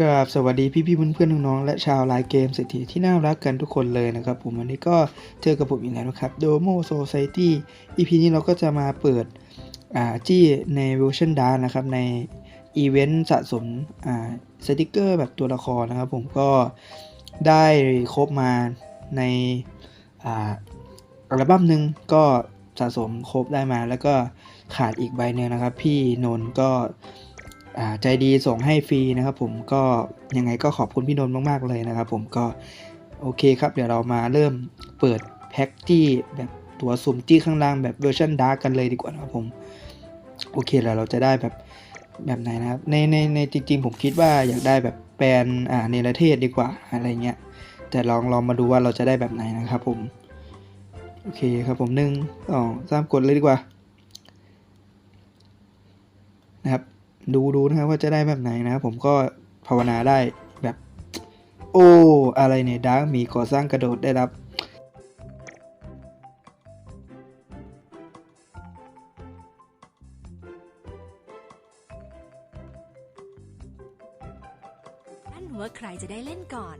กราบสวัสดีพี่ๆเพื่อนๆน้องๆและชาวไลน์เกมเศรษฐีที่น่ารักกันทุกคนเลยนะครับผมวันนี้ก็เจอกับผมอีกแล้วนะครับ Domo Society EP นี้เราก็จะมาเปิดอ่าจี้ในเวอร์ชันดาร์นะครับในอีเวนต์สะสมอ่าสติกเกอร์แบบตัวละครนะครับผมก็ได้ครบมาในอ่าอัลบั้มหนึ่งก็สะสมครบได้มา แล้วก็ขาดอีกใบหนึ่งนะครับ พี่นนท์ก็ ใจดีส่งให้ฟรีนะครับผมก็ยังไงก็ขอบคุณพี่นนท์มากๆเลยนะครับผมก็โอเคครับ เดี๋ยวเรามาเริ่มเปิดแพ็กที่แบบตัวสุ่มจี้ข้างล่างแบบเวอร์ชันดาร์กกันเลยดีกว่านะครับผมโอเคแล้วเราจะได้แบบแบบไหนนะครับในในในจริงๆผมคิดว่าอยากได้แบบแปลนอ่าเนรเทศดีกว่าอะไรเงี้ยแต่ลองลองมาดูว่าเราจะได้แบบไหนนะครับผมโอเคครับผมหนึ่งสองสามกดเลยดีกว่านะครับ ดูดูนะครับว่าจะได้แบบไหนนะครับผมก็ภาวนาได้แบบ โอ้อะไรเนี่ยดาร์กมีก่อสร้างกระโดดได้รับนั่นว่าใครจะได้เล่นก่อน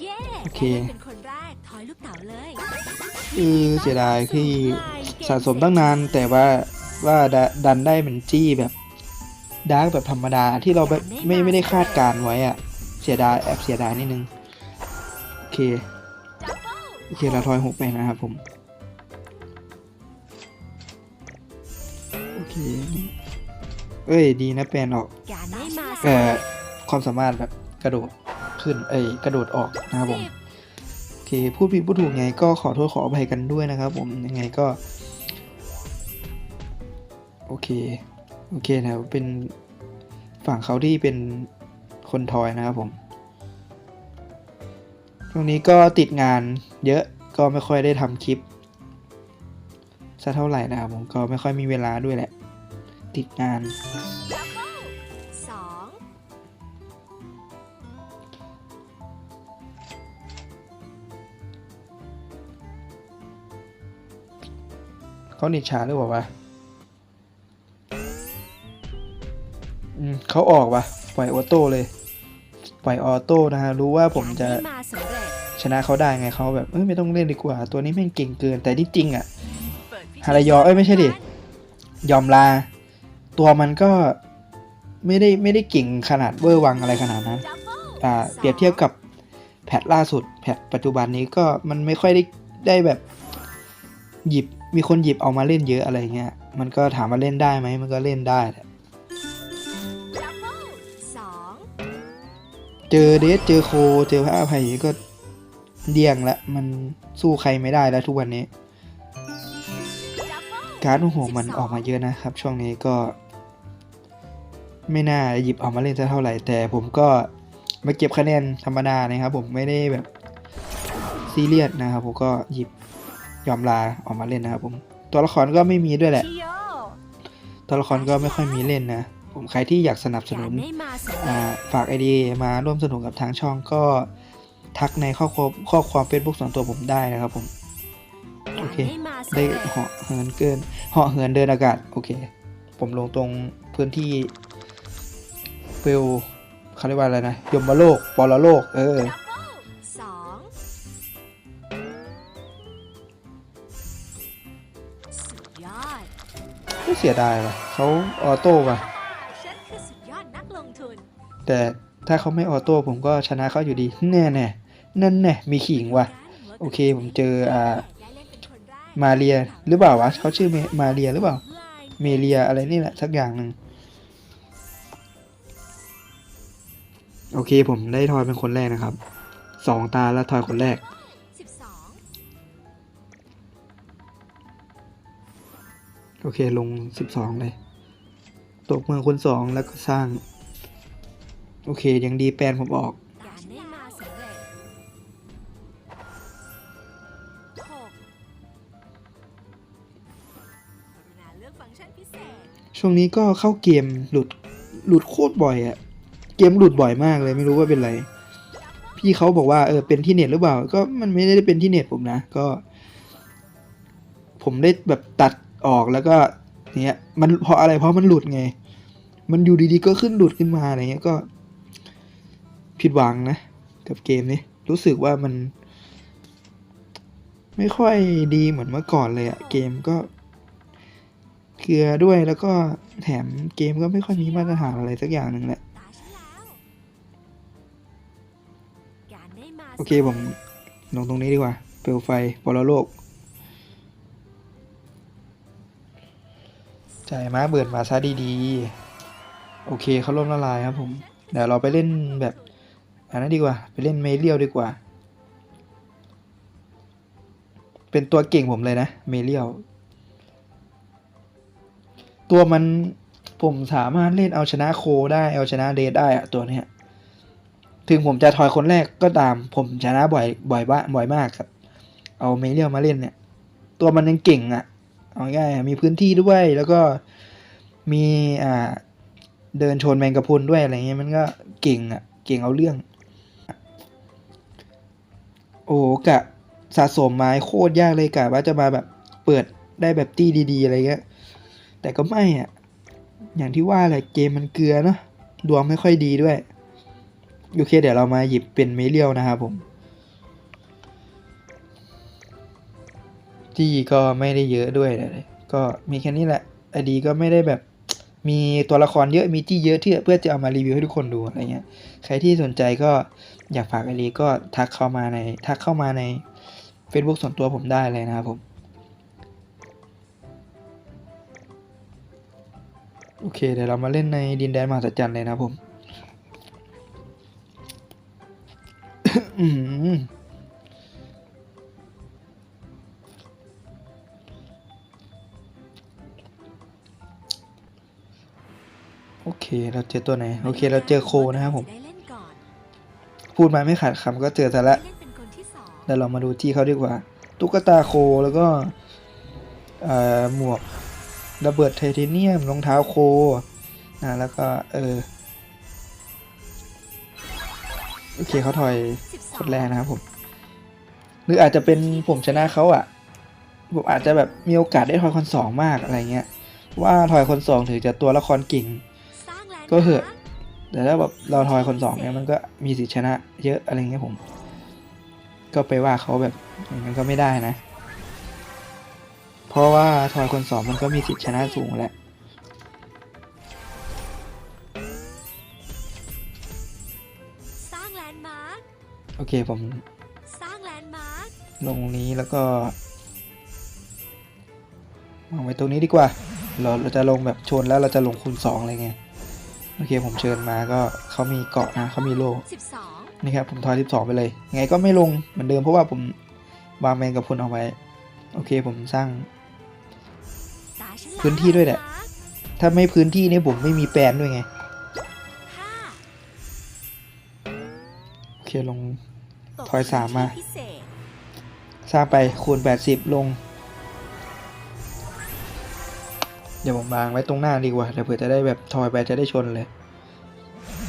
เย้โอเค อยลูกเต๋าเลยคือเสียดายที่สะสมตั้งนานแต่ว่าว่าดดันได้เหมือนจี้แบบดาร์กแบบธรรมดาที่เราแบบไม่ไม่ได้คาดการไว้อะเสียดายแอบเสียดายนิดนึงโอเคโอเคเราทอยหกไปนะครับผมโอเคเอ้ยดีนะแปลนออกการได้มาเอ่อความสามารถแบบกระโดดขึ้นเอ้ยกระโดดออกนะครับผมโอ เคพูดผิดพูดถูกไงก็ขอโทษขออภัยกันด้วยนะครับ ผมยังไงก็ โอเค โอเคนะครับเป็นฝั่งเขาที่เป็นคนทอยนะครับผมช่วงนี้ก็ติดงานเยอะก็ไม่ค่อยได้ทำคลิปสักเท่าไหร่นะครับผมก็ไม่ค่อยมีเวลาด้วยแหละ ติดงาน เขาหนิชาหรือเปล่าวะอืมเขาออกวะปล่อยออโต้เลย ปล่อยออโต้นะฮะ รู้ว่าผมจะชนะเขาได้ไงเขาแบบเอ้ยไม่ต้องเล่นดีกว่า ตัวนี้แม่งเก่งเกิน แต่ที่จริงอะฮารายอเอ้ยไม่ใช่ดิ ยอมลา ตัวมันก็ไม่ได้ไม่ได้เก่งขนาดเวอร์วังอะไรขนาดนั้น อ่า เปรียบเทียบกับแพทล่าสุด แพทปัจจุบันนี้ก็มันไม่ค่อยได้ได้แบบหยิบ มีคนหยิบเอามาเล่นเยอะอะไรเงี้ย มันก็ถามว่าเล่นได้ไหม มันก็เล่นได้แหละเจอเดสเจอโค เจอพระอภัยก็เดี่ยงละ มันสู้ใครไม่ได้แล้วทุกวันนี้ การ์ดหัวมันออกมาเยอะนะครับ ช่วงนี้ก็ ไม่น่าหยิบออกมาเล่นสักเท่าไหร่ แต่ผมก็มาเก็บคะแนนธรรมดานะครับ ผมไม่ได้แบบซีเรียสนะครับ ผมก็หยิบ ยอมลาออกมาเล่นนะครับผม ตัวละครก็ไม่มีด้วยแหละ ตัวละครก็ไม่ค่อยมีเล่นนะ ผมใครที่อยากสนับสนุนฝากไอดีมาร่วมสนุกกับทางช่องก็ทักในข้อความข้อความเฟซบุ๊กส่วนตัวผมได้นะครับผม โอเค ได้เร็จเหาะเหินเกินเหาะเหินเดินอากาศ โอเค ผมลงตรงพื้นที่เฟลเขาเรียกว่าอะไรนะ ยมโลกปรโลก เออ ดยอดไม่เสียดายว่ะเขาออโต้ว่ะ ฉันคือสุดยอดนักลงทุน แต่ถ้าเขาไม่ออโต้ผมก็ชนะเขาอยู่ดี แน่แน่นั่นแน่มีขิงว่ะ โอเคผมเจออ่าได้เล่นเป็นคนแรกมาเรียหรือเปล่าวะเขาชื่อเมมาเรียหรือเปล่า เมเรียอะไรนี่แหละสักอย่างหนึ่งโอเคผมได้ทอยเป็นคนแรกนะครับสองตาแล้วทอยคนแรก อเคลงสิบสองเลย ตกเมืองคนสองแล้วก็สร้าง โอเคยังดีแปลนผมออก ช่วงนี้ก็เข้าเกมหลุดหลุดโคตรบ่อยอะเกมหลุดบ่อยมากเลยไม่รู้ว่าเป็นไร พี่เขาบอกว่าเออเป็นที่เน็ตหรือเปล่า ก็มันไม่ได้เป็นที่เน็ตผมนะ ก็ ผมได้แบบตัด ออกแล้วก็เนี้ยมันเพราะอะไรเพราะมันหลุดไง มันอยู่ดีๆก็ขึ้นหลุดขึ้นมาอะไรเงี้ยก็ ผิดหวังนะ กับเกมนี้รู้สึกว่ามัน ไม่ค่อยดีเหมือนเมื่อก่อนเลยอะเกมก็เกลือด้วยแล้วก็แถมเกมก็ไม่ค่อยมีมาตรฐานอะไรสักอย่างหนึ่งแหละโอเคผมลงตรงนี้ดีกว่า เปลวไฟปรโลก จายม้าเบิดมาซะดีๆ โอเคเขาล่มละลายครับผม เดี๋ยวเราไปเล่นแบบอันนั้นดีกว่า ไปเล่นเมเรียลดีกว่า เป็นตัวเก่งผมเลยนะเมเรียลตัวมันผมสามารถเล่นเอาชนะโคได้เอาชนะเดทได้อะตัวเนี้ยถึงผมจะทอยคนแรกก็ตาม ผมชนะบ่อยบ่อยบ้าบ่อยมากครับ เอาเมเรียลมาเล่นเนี่ย ตัวมันยังเก่งอะ่ะ เอาง่ายมีพื้นที่ด้วย แล้วก็มีอ่าเดินชนแมงกะพรุนด้วยอะไรเงี้ยมันก็เก่งอะเก่งเอาเรื่อง โอ้กะสะสมไม้โคตรยากเลยกะว่าจะมาแบบเปิดได้แบบตี้ดีๆอะไรเงี้ยแต่ก็ไม่อะอย่างที่ว่าแหละเกมมันเกลือเนาะดวงไม่ค่อยดีด้วยโอเคเดี๋ยวเรามาหยิบเป็นเมเรียลนะครับผม ที่ก็ไม่ได้เยอะด้วยเลยก็มีแค่นี้แหละไอดีก็ไม่ได้แบบมีตัวละครเยอะมีที่เยอะที่เพื่อจะเอามารีวิวให้ทุกคนดูอะไรเงี้ยใครที่สนใจก็อยากฝากไอดีก็ทักเข้ามาในทักเข้ามาใน Facebook ส่วนตัวผมได้เลยนะครับผมโอเคเดี๋ยวเรามาเล่นในดินแดนมหัศจรรย์เลยนะครับผม โอเคเราเจอตัวไหน โอเคเราเจอโคนะครับผมได้เล่นก่อนพูดมาไม่ขาดคำก็เจอซะละได้เล่นเป็นคนที่สองเดี๋ยวเรามาดูที่เขาดีกว่า ตุ๊กตาโคแล้วก็เอ่อหมวกระเบิดไทเทเนียมรองเท้าโคนะแล้วก็เออโอเคเขาถอยสิบสคองนแรกนะครับผม หรืออาจจะเป็นผมชนะเขาอะผมอาจจะแบบมีโอกาสได้ทอยคนสองมากอะไรเงี้ยว่าทอยคนสองถือจะตัวละครเก่งสร้างแลนด์ ก็เหอะมาร์คแต่ถ้าแบบเราทอยคนสองเนี่ยมันก็มีสิทธิชนะ เยอะอะไรเงี้ยผม ก็ไปว่าเขาแบบอย่างนั้นก็ไม่ได้นะ เพราะว่าทอยคนสองมันก็มีสิทธิชนะสูงแหละสร้างแลนด์มาร์คโอเคผมสร้างแลนด์มาร์คลงนี้แล้วก็วางไว้ตรงนี้ดีกว่า เราเราจะลงแบบชนแล้วเราจะลงคูณสองอะไรเงี้ย โอเคผมเชิญมาก็เขามีเกาะนะเขามีโล่สิบสองนี่ครับผมทอยสิบสองไปเลยยังไงก็ไม่ลงเหมือนเดิมเพราะว่าผมวางแมงกับพลเอาไว้ โอเคผมสร้างตาฉันแล้วพื้นที่ด้วยแหละมาร์คถ้าไม่พื้นที่นี่ผมไม่มีแปลนด้วยไงห้าโอเคลงตกถอยสามมาพื้นที่พิเศษสร้างไปคูณ 80 ลง เดี๋ยวผมวางไว้ตรงหน้าดีกว่าเดี๋ยวเผื่อจะได้แบบทอยไปจะได้ชนเลย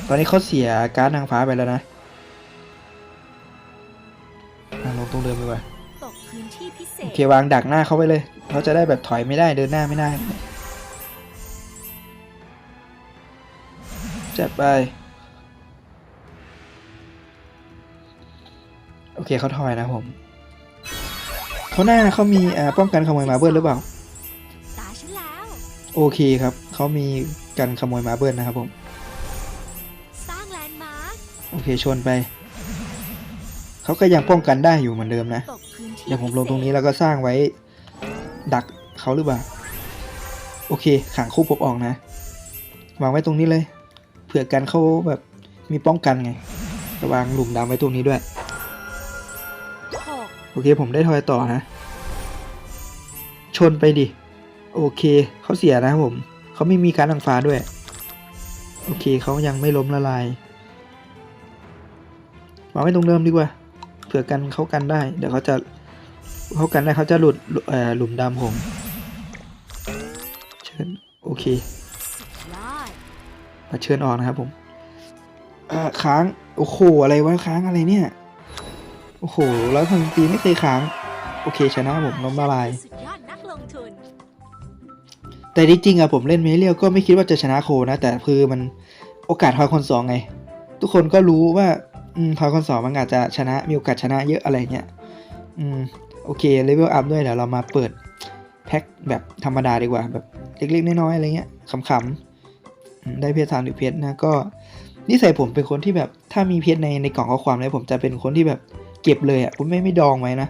ตอนนี้เขาเสียการ์ดนางฟ้าไปแล้วนะลงตรงเดิมดีกว่าโอเควางดักหน้าเขาไปเลยเขาจะได้แบบถอยไม่ได้เดินหน้าไม่ได้จัดไปโอเคเขาถอยนะผมเขาหน้าเขามีอ่าป้องกันขโมยมาเบิลหรือเปล่า โอเคครับ เขามีกันขโมยมาเบิลนะครับผม สร้างแลนด์มาร์คโอเคชนไป เขาก็ยังป้องกันได้อยู่เหมือนเดิมนะ ตกพื้นที่เดี๋ยวผมลงตรงนี้แล้วก็สร้างไว้ดักเขาหรือเปล่า โอเคขังคู่ผมออกนะ วางไว้ตรงนี้เลย เผื่อกันเขาแบบมีป้องกันไงระวางหลุมดำไว้ตรงนี้ด้วย หกโอเคผมได้ทอยต่อนะ ชนไปดิ โอเคเขาเสียนะครับผมเขาไม่มีการดังฟ้าด้วย โอเคเขายังไม่ล้มละลาย วางไว้ตรงเดิมดีกว่าเผื่อกันเขากันได้ เดี๋ยวเขาจะเขากันได้เขาจะหลุดหลุมดำผมเชิญโอเคมาเชิญออกนะครับผมค้างโอ้โหอะไรวะค้างอะไรเนี่ยโอ้โหแล้วทางปีไม่เคยค้าง โอเคชนะผมล้มละลาย แต่จริงๆอะผมเล่นเมเรียลก็ไม่คิดว่าจะชนะโคนะ แต่คือมันโอกาสทอยคนสองไง ทุกคนก็รู้ว่าอืมทอยคนสองมันอาจจะชนะมีโอกาสชนะเยอะอะไรเงี้ยอืมโอเคเลเวลอัพด้วยเดี๋ยวเรามาเปิดแพ็คแบบธรรมดาดีกว่า แบบเล็กๆน้อยๆอะไรเงี้ยขำๆได้เพชรสามสิบเพชรนะก็นิสัยผมเป็นคนที่แบบถ้ามีเพชรในในกล่องข้อความเลยผมจะเป็นคนที่แบบเก็บเลยอะผมไม่ไม่ดองไว้นะ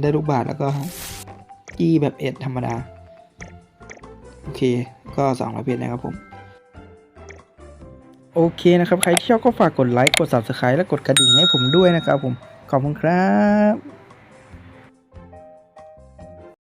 ได้ลูกบาทแล้วก็จี้แบบเอ็ดธรรมดา โอเค ก็สองร้อยเพจนะครับผม โอเคนะครับ ใครที่ชอบก็ฝากกดไลค์ กด subscribe และกดกระดิ่งให้ผมด้วยนะครับผม ขอบคุณครับ